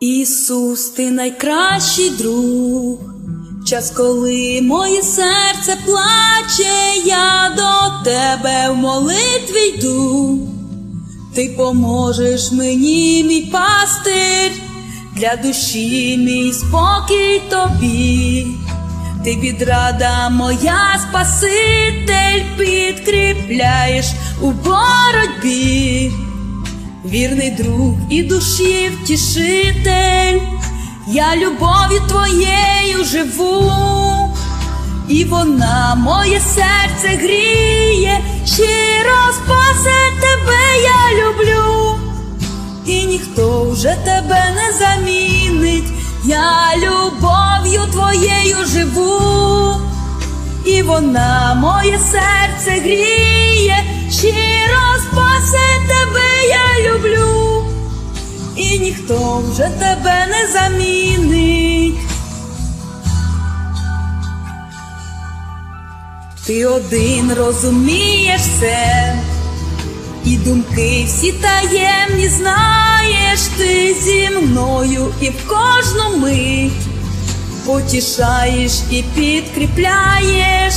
Ісус, ти найкращий друг, час, коли моє серце плаче, я до тебе в молитві йду, ти поможеш мені, мій пастир, для душі мій спокій тобі, ти відрада моя Спаситель, підкріпляєш у боротьбі. Вірний друг і душі втішитель, я любов'ю твоєю живу, і вона моє серце гріє, щиро спасе тебе я люблю, і ніхто вже тебе не замінить, я любов'ю твоєю живу. І вона моє серце гріє, щиро спасе тебе я люблю, і ніхто вже тебе не замінить. Ти один розумієш все, і думки всі таємні знаєш ти зі мною і в кожну мить. Потішаєш і підкріпляєш,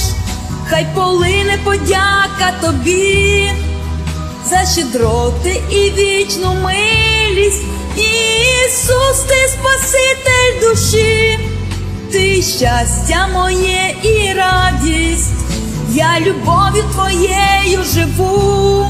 хай полине подяка тобі. За щедроти і вічну милість. Ісус, ти Спаситель душі, ти щастя моє і радість, я любов'ю твоєю живу,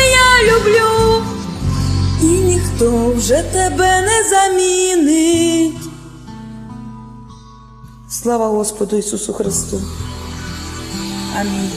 ніхто вже тебе не замінить. Слава Господу Ісусу Христу. Амінь.